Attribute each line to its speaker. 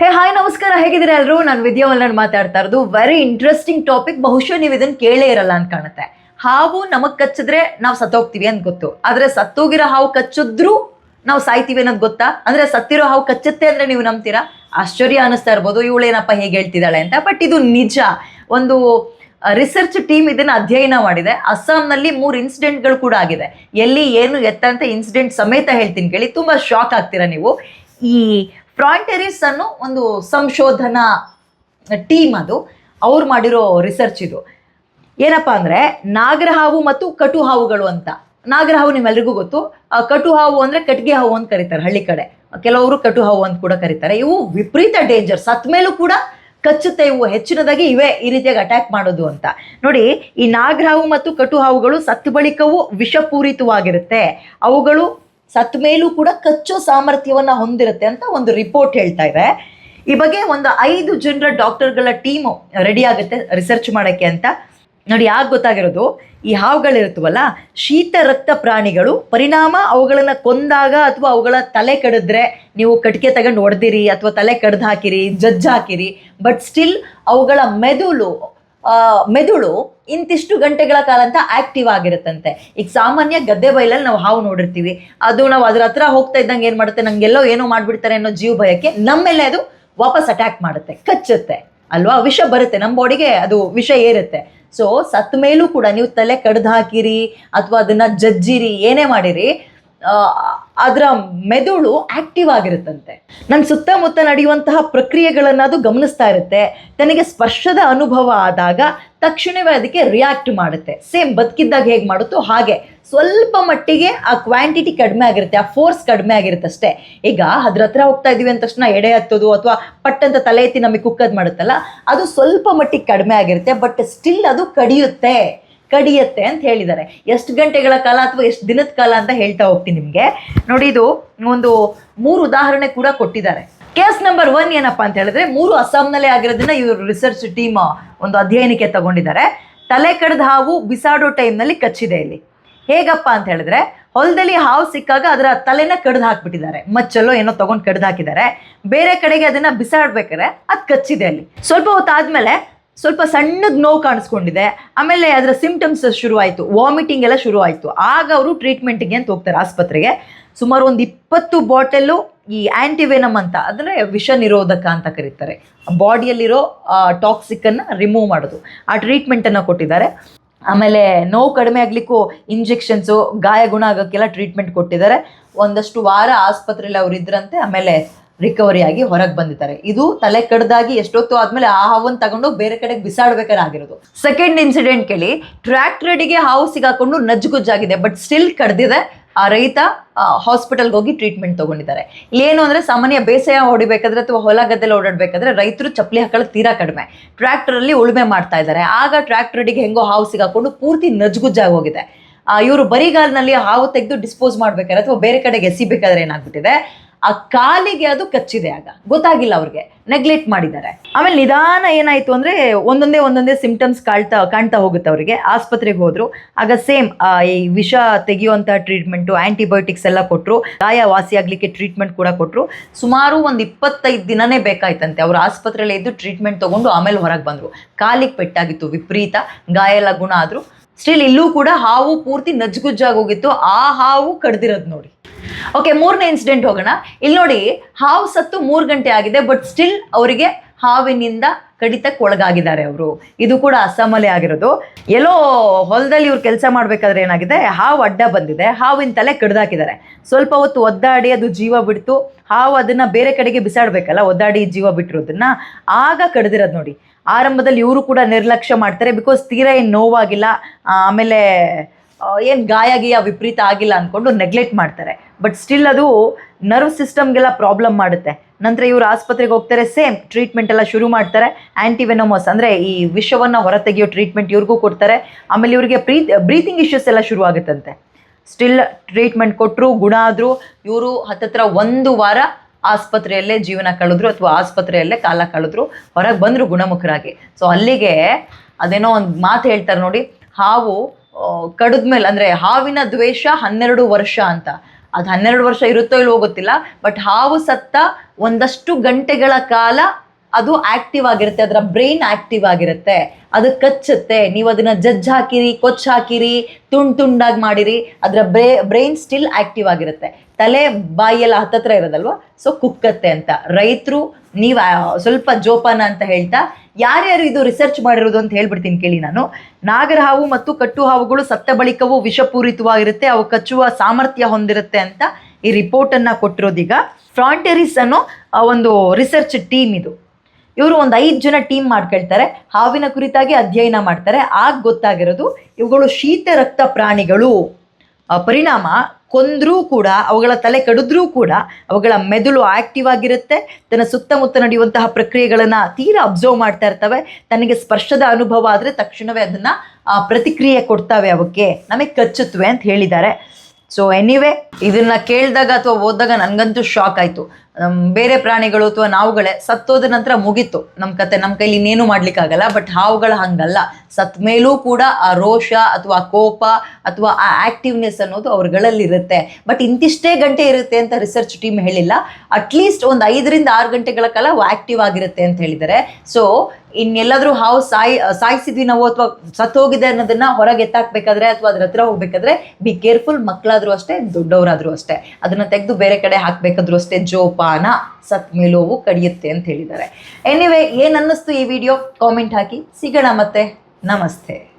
Speaker 1: ಹೇ hi ನಮಸ್ಕಾರ. ಹೇಗಿದ್ದೀರಾ ಎಲ್ಲರೂ ನಾನು ವಿದ್ಯಾವಲ್ಲನ್ ಮಾತಾಡ್ತಾ ಇರೋದು. ವೆರಿ ಇಂಟ್ರೆಸ್ಟಿಂಗ್ ಟಾಪಿಕ್ ಬಹುಶಃ ನೀವು ಇದನ್ನು ಕೇಳೇ ಇರಲ್ಲ ಅಂತ ಕಾಣುತ್ತೆ. ಹಾವು ನಮಗೆ ಕಚ್ಚಿದ್ರೆ ನಾವು ಸತ್ತೋಗ್ತೀವಿ ಅಂತ ಗೊತ್ತು. ಆದ್ರೆ ಸತ್ತೋಗಿರೋ ಹಾವು ಕಚ್ಚಿದ್ರು ನಾವು ಸಾಯ್ತೀವಿ ಅನ್ನೋದು ಗೊತ್ತಾ? ಅಂದರೆ ಸತ್ತಿರೋ ಹಾವು ಕಚ್ಚುತ್ತೆ ಅಂದ್ರೆ ನೀವು ನಂಬ್ತೀರಾ? ಆಶ್ಚರ್ಯ ಅನಿಸ್ತಾ ಇರ್ಬೋದು. ಇವಳೇನಪ್ಪ ಹೇಗೆ ಹೇಳ್ತಿದ್ದಾಳೆ ಅಂತ. ಬಟ್ ಇದು ನಿಜ. ಒಂದು ರಿಸರ್ಚ್ ಟೀಮ್ ಇದನ್ನ ಅಧ್ಯಯನ ಮಾಡಿದೆ. ಅಸ್ಸಾಂನಲ್ಲಿ ಮೂರು ಇನ್ಸಿಡೆಂಟ್ಗಳು ಕೂಡ ಆಗಿದೆ. ಎಲ್ಲಿ ಏನು ಎತ್ತ ಅಂತ ಇನ್ಸಿಡೆಂಟ್ ಸಮೇತ ಹೇಳ್ತೀನಿ ಕೇಳಿ. ತುಂಬಾ ಶಾಕ್ ಆಗ್ತೀರಾ ನೀವು? ಈ ಫ್ರಾಂಟೆರಿಸ್ ಅನ್ನೋ ಒಂದು ಸಂಶೋಧನಾ ಟೀಮ್ ಅದು. ಅವ್ರು ಮಾಡಿರೋ ರಿಸರ್ಚ್ ಇದು. ಏನಪ್ಪ ಅಂದರೆ ನಾಗರಹಾವು ಮತ್ತು ಕಟು ಹಾವುಗಳು ಅಂತ. ನಾಗರಹಾವು ನಿಮ್ಮೆಲ್ರಿಗೂ ಗೊತ್ತು. ಕಟು ಹಾವು ಅಂದರೆ ಕಟ್ಗೆ ಹಾವು ಅಂತ ಕರೀತಾರೆ ಹಳ್ಳಿ ಕಡೆ. ಕೆಲವರು ಕಟು ಹಾವು ಅಂತ ಕೂಡ ಕರೀತಾರೆ. ಇವು ವಿಪರೀತ ಡೇಂಜರ್ ಸತ್ ಮೇಲೂ ಕೂಡ ಕಚ್ಚುತ್ತೆ. ಇವು ಹೆಚ್ಚಿನದಾಗಿ ಇವೆ ಈ ರೀತಿಯಾಗಿ ಅಟ್ಯಾಕ್ ಮಾಡೋದು ಅಂತ. ನೋಡಿ, ಈ ನಾಗರಹಾವು ಮತ್ತು ಕಟು ಹಾವುಗಳು ಸತ್ತು ಬಳಿಕವೂ ವಿಷಪೂರಿತವಾಗಿರುತ್ತೆ. ಅವುಗಳು ಸತ್ ಮೇಲೂ ಕೂಡ ಕಚ್ಚೋ ಸಾಮರ್ಥ್ಯವನ್ನ ಹೊಂದಿರುತ್ತೆ ಅಂತ ಒಂದು ರಿಪೋರ್ಟ್ ಹೇಳ್ತಾ ಇದೆ. ಈ ಬಗ್ಗೆ ಒಂದು ಐದು ಜನರ ಡಾಕ್ಟರ್ಗಳ ಟೀಮು ರೆಡಿ ಆಗುತ್ತೆ ರಿಸರ್ಚ್ ಮಾಡೋಕ್ಕೆ ಅಂತ. ನೋಡಿ, ಯಾಕೆ ಗೊತ್ತಾಗಿರೋದು? ಈ ಹಾವುಗಳಿರುತ್ತವಲ್ಲ, ಶೀತ ರಕ್ತ ಪ್ರಾಣಿಗಳು, ಪರಿಣಾಮ ಅವುಗಳನ್ನ ಕೊಂದಾಗ ಅಥವಾ ಅವುಗಳ ತಲೆ ಕಡಿದ್ರೆ ನೀವು ಕಟ್ಗೆ ತಗೊಂಡು ಹೊಡೆದಿರಿ ಅಥವಾ ತಲೆ ಕಡ್ದು ಹಾಕಿರಿ, ಜಜ್ಜ್ ಹಾಕಿರಿ ಬಟ್ ಸ್ಟಿಲ್ ಅವುಗಳ ಮೆದುಳು ಮೆದುಳು ಇಂತಿಷ್ಟು ಗಂಟೆಗಳ ಕಾಲ ಅಂತ ಆಕ್ಟಿವ್ ಆಗಿರುತ್ತಂತೆ. ಈಗ ಸಾಮಾನ್ಯ ಗದ್ದೆ ಬೈಲಲ್ಲಿ ನಾವು ಹಾವು ನೋಡಿರ್ತೀವಿ. ಅದು ನಾವು ಅದ್ರ ಹತ್ರ ಹೋಗ್ತಾ ಇದ್ದಂಗೆ ಏನು ಮಾಡುತ್ತೆ? ನಂಗೆಲ್ಲೋ ಏನೋ ಮಾಡ್ಬಿಡ್ತಾರೆ ಅನ್ನೋ ಜೀವ ಭಯಕ್ಕೆ ನಮ್ಮೆಲ್ಲ ಅದು ವಾಪಸ್ ಅಟ್ಯಾಕ್ ಮಾಡುತ್ತೆ, ಕಚ್ಚುತ್ತೆ. ಅಲ್ವಾ? ವಿಷ ಬರುತ್ತೆ ನಮ್ಮ ಬಾಡಿಗೆ ಅದು ವಿಷ ಏರುತ್ತೆ. ಸೊ ಸತ್ ಮೇಲೂ ಕೂಡ ನೀವು ತಲೆ ಕಡ್ದು ಹಾಕಿರಿ, ಅಥವಾ ಅದನ್ನ ಜಜ್ಜಿರಿ, ಏನೇ ಮಾಡಿರಿ ಅದರ ಮೆದುಳು ಆಕ್ಟಿವ್ ಆಗಿರುತ್ತಂತೆ. ನನ್ನ ಸುತ್ತಮುತ್ತ ನಡೆಯುವಂತಹ ಪ್ರಕ್ರಿಯೆಗಳನ್ನು ಅದು ಗಮನಿಸ್ತಾ ಇರುತ್ತೆ. ತನಗೆ ಸ್ಪರ್ಶದ ಅನುಭವ ಆದಾಗ ತಕ್ಷಣವೇ ಅದಕ್ಕೆ ರಿಯಾಕ್ಟ್ ಮಾಡುತ್ತೆ. ಸೇಮ್ ಬದುಕಿದ್ದಾಗ ಹೇಗೆ ಮಾಡುತ್ತೋ ಹಾಗೆ. ಸ್ವಲ್ಪ ಮಟ್ಟಿಗೆ ಆ ಕ್ವಾಂಟಿಟಿ ಕಡಿಮೆ ಆಗಿರುತ್ತೆ, ಆ ಫೋರ್ಸ್ ಕಡಿಮೆ ಆಗಿರುತ್ತೆ ಅಷ್ಟೇ. ಈಗ ಅದ್ರ ಹತ್ರ ಹೋಗ್ತಾ ಇದೀವಿ ಅಂದ ತಕ್ಷಣ ಎಡೆ ಹತ್ತೋದು ಅಥವಾ ಪಟ್ಟಂತ ತಲೆ ಎತ್ತಿ ನಮಗೆ ಕುಕ್ಕದ್ ಮಾಡುತ್ತಲ್ಲ, ಅದು ಸ್ವಲ್ಪ ಮಟ್ಟಿಗೆ ಕಡಿಮೆ ಆಗಿರುತ್ತೆ ಬಟ್ ಸ್ಟಿಲ್ ಅದು ಕಡಿಯುತ್ತೆ. ಕಡಿಯುತ್ತೆ ಅಂತ ಹೇಳಿದ್ದಾರೆ. ಎಷ್ಟು ಗಂಟೆಗಳ ಕಾಲ ಅಥವಾ ಎಷ್ಟು ದಿನದ ಕಾಲ ಅಂತ ಹೇಳ್ತಾ ಹೋಗ್ತೀನಿ ನಿಮಗೆ. ನೋಡಿ ಇದು ಒಂದು ಮೂರು ಉದಾಹರಣೆ ಕೂಡ ಕೊಟ್ಟಿದ್ದಾರೆ. ಕೇಸ್ ನಂಬರ್ ಒನ್ ಏನಪ್ಪಾ ಅಂತ ಹೇಳಿದ್ರೆ, ಮೂರು ಅಸ್ಸಾಂನಲ್ಲೇ ಆಗಿರೋದನ್ನ ಇವರು ರಿಸರ್ಚ್ ಟೀಮ್ ಒಂದು ಅಧ್ಯಯನಕ್ಕೆ ತಗೊಂಡಿದ್ದಾರೆ. ತಲೆ ಕಡ್ದ ಹಾವು ಬಿಸಾಡೋ ಟೈಮ್ನಲ್ಲಿ ಕಚ್ಚಿದೆ ಇಲ್ಲಿ. ಹೇಗಪ್ಪ ಅಂತ ಹೇಳಿದ್ರೆ, ಹೊಲದಲ್ಲಿ ಹಾವು ಸಿಕ್ಕಾಗ ಅದರ ತಲೆನ ಕಡ್ದು ಹಾಕ್ಬಿಟ್ಟಿದ್ದಾರೆ. ಮಚ್ಚಲ್ಲೋ ಏನೋ ತಗೊಂಡು ಕಡ್ದು ಹಾಕಿದ್ದಾರೆ. ಬೇರೆ ಕಡೆಗೆ ಅದನ್ನ ಬಿಸಾಡ್ಬೇಕಾದ್ರೆ ಅದು ಕಚ್ಚಿದೆ ಅಲ್ಲಿ. ಸ್ವಲ್ಪ ಹೊತ್ತಾದ್ಮೇಲೆ ಸ್ವಲ್ಪ ಸಣ್ಣದ ನೋವು ಕಾಣಿಸ್ಕೊಂಡಿದೆ. ಆಮೇಲೆ ಅದರ ಸಿಂಪ್ಟಮ್ಸ್ ಶುರುವಾಯಿತು. ವಾಮಿಟಿಂಗ್ ಎಲ್ಲ ಶುರುವಾಯಿತು. ಆಗ ಅವರು ಟ್ರೀಟ್ಮೆಂಟಿಗೆ ಅಂತ ಹೋಗ್ತಾರೆ ಆಸ್ಪತ್ರೆಗೆ. ಸುಮಾರು ಒಂದು ಇಪ್ಪತ್ತು ಬಾಟಲು ಈ ಆ್ಯಂಟಿವೆನಮ್ ಅಂತ, ಅಂದರೆ ವಿಷ ನಿರೋಧಕ ಅಂತ ಕರೀತಾರೆ. ಬಾಡಿಯಲ್ಲಿರೋ ಟಾಕ್ಸಿಕನ್ನು ರಿಮೂವ್ ಮಾಡೋದು. ಆ ಟ್ರೀಟ್ಮೆಂಟನ್ನು ಕೊಟ್ಟಿದ್ದಾರೆ. ಆಮೇಲೆ ನೋವು ಕಡಿಮೆ ಆಗಲಿಕ್ಕೂ ಇಂಜೆಕ್ಷನ್ಸು ಗಾಯ ಗುಣ ಆಗೋಕ್ಕೆಲ್ಲ ಟ್ರೀಟ್ಮೆಂಟ್ ಕೊಟ್ಟಿದ್ದಾರೆ. ಒಂದಷ್ಟು ವಾರ ಆಸ್ಪತ್ರೆಯಲ್ಲಿ ಅವ್ರು ಇದ್ರಂತೆ ಆಮೇಲೆ ರಿಕವರಿ ಆಗಿ ಹೊರಗೆ ಬಂದಿದ್ದಾರೆ. ಇದು ತಲೆ ಕಡ್ದಾಗಿ ಎಷ್ಟೊತ್ತು ಆದ್ಮೇಲೆ ಆ ಹಾವನ್ನು ತಗೊಂಡು ಬೇರೆ ಕಡೆಗೆ ಬಿಸಾಡ್ಬೇಕಾದ್ರೆ ಆಗಿರೋದು. ಸೆಕೆಂಡ್ ಇನ್ಸಿಡೆಂಟ್ ಕೇಳಿ ಟ್ರ್ಯಾಕ್ಟರ್ಗೆ ಹಾವು ಸಿಗಾಕೊಂಡು ನಜ್ಜುಗುಜ್ಜಾಗಿದೆ ಬಟ್ ಸ್ಟಿಲ್ ಕಡ್ದಿದೆ. ಆ ರೈತ ಹಾಸ್ಪಿಟಲ್ಗೆ ಹೋಗಿ ಟ್ರೀಟ್ಮೆಂಟ್ ತಗೊಂಡಿದ್ದಾರೆ. ಇಲ್ಲೇನು ಅಂದರೆ ಸಾಮಾನ್ಯ ಬೇಸಾಯ ಹೊಡಿಬೇಕಾದ್ರೆ ಅಥವಾ ಹೊಲ ಗದ್ದೆಲ್ಲ ಓಡಾಡಬೇಕಾದ್ರೆ ರೈತರು ಚಪ್ಪಲಿ ಹಾಕೊಳ್ಳೋದು ತೀರಾ ಕಡಿಮೆ. ಟ್ರ್ಯಾಕ್ಟರಲ್ಲಿ ಉಳುಮೆ ಮಾಡ್ತಾ ಇದ್ದಾರೆ. ಆಗ ಟ್ರ್ಯಾಕ್ಟರ್ಗೆ ಹೆಂಗೋ ಹಾವು ಸಿಗಾಕೊಂಡು ಪೂರ್ತಿ ನಜ್ಗುಜ್ಜಾಗಿ ಹೋಗಿದೆ. ಇವರು ಬರಿಗಾಲ್ನಲ್ಲಿ ಹಾವು ತೆಗೆದು ಡಿಸ್ಪೋಸ್ ಮಾಡ್ಬೇಕಾದ್ರೆ ಅಥವಾ ಬೇರೆ ಕಡೆಗೆ ಎಸಿಬೇಕಾದ್ರೆ ಏನಾಗ್ಬಿಟ್ಟಿದೆ? ಆ ಕಾಲಿಗೆ ಅದು ಕಚ್ಚಿದೆ ಆಗ. ಗೊತ್ತಾಗಿಲ್ಲ ಅವ್ರಿಗೆ. ನೆಗ್ಲೆಕ್ಟ್ ಮಾಡಿದ್ದಾರೆ. ಆಮೇಲೆ ನಿಧಾನ ಏನಾಯ್ತು ಅಂದ್ರೆ ಒಂದೊಂದೇ ಒಂದೊಂದೇ ಸಿಂಪ್ಟಮ್ಸ್ ಕಾಣ್ತಾ ಕಾಣ್ತಾ ಹೋಗುತ್ತೆ ಅವರಿಗೆ. ಆಸ್ಪತ್ರೆಗೆ ಹೋದ್ರು. ಆಗ ಸೇಮ್ ಈ ವಿಷ ತೆಗೆಯುವಂತಹ ಟ್ರೀಟ್ಮೆಂಟು ಆಂಟಿಬಯೋಟಿಕ್ಸ್ ಎಲ್ಲ ಕೊಟ್ಟರು ಗಾಯ ವಾಸಿಯಾಗಲಿಕ್ಕೆ ಟ್ರೀಟ್ಮೆಂಟ್ ಕೂಡ ಕೊಟ್ಟರು ಸುಮಾರು ಒಂದು ಇಪ್ಪತ್ತೈದು ದಿನನೇ ಬೇಕಾಯ್ತಂತೆ. ಅವರು ಆಸ್ಪತ್ರೆಯಲ್ಲಿ ಇದ್ದು ಟ್ರೀಟ್ಮೆಂಟ್ ತಗೊಂಡು ಆಮೇಲೆ ಹೊರಗೆ ಬಂದರು. ಕಾಲಿಗೆ ಪೆಟ್ಟಾಗಿತ್ತು, ವಿಪರೀತ. ಗಾಯ ಎಲ್ಲ ಗುಣ ಆದ್ರು. ಸ್ಟಿಲ್ ಇಲ್ಲೂ ಕೂಡ ಹಾವು ಪೂರ್ತಿ ನಜ್ಗುಜ್ಜಾಗಿ ಹೋಗಿತ್ತು. ಆ ಹಾವು ಕಡ್ದಿರೋದು ನೋಡಿ. ಓಕೆ ಮೂರನೇ ಇನ್ಸಿಡೆಂಟ್ ಹೋಗೋಣ. ಇಲ್ಲಿ ನೋಡಿ, ಹಾವು ಸತ್ತು ಮೂರು ಗಂಟೆ ಆಗಿದೆ ಬಟ್ ಸ್ಟಿಲ್ ಅವರಿಗೆ ಹಾವಿನಿಂದ ಕಡಿತಕ್ಕೆ ಒಳಗಾಗಿದ್ದಾರೆ ಅವರು. ಇದು ಕೂಡ ಅಸ್ಸಾಮಲ್ಲೇ ಆಗಿರೋದು. ಎಲ್ಲೋ ಹೊಲದಲ್ಲಿ ಇವ್ರು ಕೆಲಸ ಮಾಡಬೇಕಾದ್ರೆ ಏನಾಗಿದೆ, ಹಾವು ಅಡ್ಡ ಬಂದಿದೆ, ಹಾವಿನ ತಲೆ ಕಡ್ದಾಕಿದ್ದಾರೆ. ಸ್ವಲ್ಪ ಹೊತ್ತು ಒದ್ದಾಡಿ ಅದು ಜೀವ ಬಿಡ್ತು, ಹಾವು ಅದನ್ನ ಬೇರೆ ಕಡೆಗೆ ಬಿಸಾಡ್ಬೇಕಲ್ಲ, ಒದ್ದಾಡಿ ಜೀವ ಬಿಟ್ಟಿರೋದನ್ನ ಆಗ ಕಡ್ದಿರೋದು ನೋಡಿ. ಆರಂಭದಲ್ಲಿ ಇವರು ಕೂಡ ನಿರ್ಲಕ್ಷ್ಯ ಮಾಡ್ತಾರೆ ಬಿಕಾಸ್ ತೀರಾ ಏನು ನೋವಾಗಿಲ್ಲ. ಆಮೇಲೆ ಏನು ಗಾಯ ಗೀಯ ವಿಪರೀತ ಆಗಿಲ್ಲ ಅಂದ್ಕೊಂಡು ನೆಗ್ಲೆಕ್ಟ್ ಮಾಡ್ತಾರೆ. ಬಟ್ ಸ್ಟಿಲ್ ಅದು ನರ್ವ್ ಸಿಸ್ಟಮ್ಗೆಲ್ಲ ಪ್ರಾಬ್ಲಮ್ ಮಾಡುತ್ತೆ. ನಂತರ ಇವರು ಆಸ್ಪತ್ರೆಗೆ ಹೋಗ್ತಾರೆ ಸೇಮ್ ಟ್ರೀಟ್ಮೆಂಟ್ ಎಲ್ಲ ಶುರು ಮಾಡ್ತಾರೆ. ಆ್ಯಂಟಿವೆನೋಮಸ್ ಅಂದರೆ ಈ ವಿಷವನ್ನು ಹೊರತೆಗೆಯೋ ಟ್ರೀಟ್ಮೆಂಟ್ ಇವ್ರಿಗೂ ಕೊಡ್ತಾರೆ. ಆಮೇಲೆ ಇವರಿಗೆ ಪ್ರೀತ್ ಬ್ರೀತಿಂಗ್ ಇಶ್ಯೂಸ್ ಎಲ್ಲ ಶುರು ಆಗುತ್ತಂತೆ. ಸ್ಟಿಲ್ ಟ್ರೀಟ್ಮೆಂಟ್ ಕೊಟ್ಟರು ಗುಣ ಆದರೂ ಇವರು ಹತ್ತತ್ರ ಒಂದು ವಾರ ಆಸ್ಪತ್ರೆಯಲ್ಲೇ ಜೀವನ ಕಳೆದ್ರು ಅಥವಾ ಆಸ್ಪತ್ರೆಯಲ್ಲೇ ಕಾಲ ಕಳೆದ್ರು, ಹೊರಗೆ ಬಂದರು ಗುಣಮುಖರಾಗಿ. ಸೊ ಅಲ್ಲಿಗೆ ಅದೇನೋ ಒಂದು ಮಾತು ಹೇಳ್ತಾರೆ ನೋಡಿ, ಹಾವು ಕಡಿದ್ಮೇಲೆ ಅಂದರೆ ಹಾವಿನ ದ್ವೇಷ ಹನ್ನೆರಡು ವರ್ಷ ಅಂತ. ಅದು ಹನ್ನೆರಡು ವರ್ಷ ಇರುತ್ತೋ ಇಲ್ಲವೋ ಗೊತ್ತಿಲ್ಲ ಬಟ್ ಹಾವು ಸತ್ತ ಒಂದಷ್ಟು ಗಂಟೆಗಳ ಕಾಲ ಅದು ಆಕ್ಟಿವ್ ಆಗಿರುತ್ತೆ, ಅದರ ಬ್ರೈನ್ ಆಕ್ಟಿವ್ ಆಗಿರುತ್ತೆ. ಅದು ಕಚ್ಚುತ್ತೆ, ನೀವು ಅದನ್ನ ಜಜ್ಜ್ ಹಾಕಿರಿ, ಕೊಚ್ಚ ಹಾಕಿರಿ, ತುಂಡ್ ತುಂಡಾಗಿ ಮಾಡಿರಿ, ಅದರ ಬ್ರೇ ಬ್ರೈನ್ ಸ್ಟಿಲ್ ಆಕ್ಟಿವ್ ಆಗಿರುತ್ತೆ. ತಲೆ ಬಾಯಿಯೆಲ್ಲ ಹತ್ತತ್ರ ಇರೋದಲ್ವ? ಸೊ ಕುಕ್ಕತ್ತೆ ಅಂತ. ರೈತರು, ನೀವು ಸ್ವಲ್ಪ ಜೋಪಾನ ಅಂತ ಹೇಳ್ತಾ ಯಾರ್ಯಾರು ಇದು ರಿಸರ್ಚ್ ಮಾಡಿರೋದು ಅಂತ ಹೇಳ್ಬಿಡ್ತೀನಿ ಕೇಳಿ ನಾನು. ನಾಗರ ಹಾವು ಮತ್ತು ಕಟ್ಟು ಹಾವುಗಳು ಸತ್ತ ಬಳಿಕವೂ ವಿಷಪೂರಿತವಾಗಿರುತ್ತೆ, ಅವು ಕಚ್ಚುವ ಸಾಮರ್ಥ್ಯ ಹೊಂದಿರುತ್ತೆ ಅಂತ ಈ ರಿಪೋರ್ಟನ್ನು ಕೊಟ್ಟಿರೋದೀಗ. ಫ್ರಾಂಟೆರಿಸ್ ಅನ್ನೋ ಒಂದು ರಿಸರ್ಚ್ ಟೀಮ್ ಇದು. ಇವರು ಒಂದು ಐದು ಜನ ಟೀಮ್ ಮಾಡ್ಕೊಳ್ತಾರೆ. ಹಾವಿನ ಕುರಿತಾಗಿ ಅಧ್ಯಯನ ಮಾಡ್ತಾರೆ. ಆಗ ಗೊತ್ತಾಗಿರೋದು ಇವುಗಳು ಶೀತ ರಕ್ತ ಪ್ರಾಣಿಗಳು. ಪರಿಣಾಮ ಕೊಂದ್ರೂ ಕೂಡ, ಅವುಗಳ ತಲೆ ಕಡಿದ್ರೂ ಕೂಡ, ಅವುಗಳ ಮೆದುಳು ಆಕ್ಟಿವ್ ಆಗಿರುತ್ತೆ. ತನ್ನ ಸುತ್ತಮುತ್ತ ನಡೆಯುವಂತಹ ಪ್ರಕ್ರಿಯೆಗಳನ್ನು ತೀರಾ ಅಬ್ಸರ್ವ್ ಮಾಡ್ತಾ ಇರ್ತವೆ. ತನಗೆ ಸ್ಪರ್ಶದ ಅನುಭವ ಆದರೆ ತಕ್ಷಣವೇ ಅದನ್ನು ಪ್ರತಿಕ್ರಿಯೆ ಕೊಡ್ತವೆ ಅವಕ್ಕೆ. ನಮಗೆ ಕಚ್ಚುತ್ತವೆ ಅಂತ ಹೇಳಿದ್ದಾರೆ. ಸೊ ಎನಿವೆ ಇದನ್ನ ಕೇಳಿದಾಗ ಅಥವಾ ಓದಿದಾಗ ನನಗಂತೂ ಶಾಕ್ ಆಯಿತು. ಬೇರೆ ಪ್ರಾಣಿಗಳು ಅಥವಾ ನಾವುಗಳೇ ಸತ್ತೋದ ನಂತರ ಮುಗೀತು. ನಮ್ಮ ಕತೆ ನಮ್ಮ ಕೈಲಿ ಇನ್ನೇನು ಮಾಡ್ಲಿಕ್ಕಾಗಲ್ಲ ಬಟ್ ಹಾವುಗಳ ಹಂಗಲ್ಲ. ಸತ್ ಮೇಲೂ ಕೂಡ ಆ ರೋಷ ಅಥವಾ ಆ ಕೋಪ ಅಥವಾ ಆ ಆಕ್ಟಿವ್ನೆಸ್ ಅನ್ನೋದು ಅವ್ರಗಳಲ್ಲಿ ಇರುತ್ತೆ ಬಟ್ ಇಂತಿಷ್ಟೇ ಗಂಟೆ ಇರುತ್ತೆ ಅಂತ ರಿಸರ್ಚ್ ಟೀಮ್ ಹೇಳಿಲ್ಲ. ಅಟ್ಲೀಸ್ಟ್ ಒಂದು ಐದರಿಂದ ಆರು ಗಂಟೆಗಳ ಕಾಲ ಆಕ್ಟಿವ್ ಆಗಿರುತ್ತೆ ಅಂತ ಹೇಳಿದ್ದಾರೆ. ಸೊ ಇನ್ನೆಲ್ಲಾದ್ರೂ ಹಾವು ಸಾಯಿ ಸಾಯಿಸಿದ್ವಿ ನಾವು ಅಥವಾ ಸತ್ತೋಗಿದೆ ಅನ್ನೋದನ್ನ ಹೊರಗೆ ಎತ್ತಾಕ್ಬೇಕಾದ್ರೆ ಅಥವಾ ಅದ್ರ ಹತ್ರ ಹೋಗ್ಬೇಕಾದ್ರೆ ಬಿ ಕೇರ್ಫುಲ್ ಮಕ್ಕಳಾದ್ರೂ ಅಷ್ಟೇ, ದೊಡ್ಡವರಾದ್ರೂ ಅಷ್ಟೇ. ಅದನ್ನ ತೆಗೆದು ಬೇರೆ ಕಡೆ ಹಾಕ್ಬೇಕಾದ್ರೂ ಅಷ್ಟೇ ಜೋಪಾನ ಸತ್ ಮೇಲೋವು ಕಡಿಯುತ್ತೆ ಅಂತ ಹೇಳಿದ್ದಾರೆ. ಎನಿವೆ ಏನ್ ಅನ್ನಿಸ್ತು ಈ ವಿಡಿಯೋ ಕಾಮೆಂಟ್ ಹಾಕಿ. ಸಿಗೋಣ ಮತ್ತೆ. ನಮಸ್ತೆ.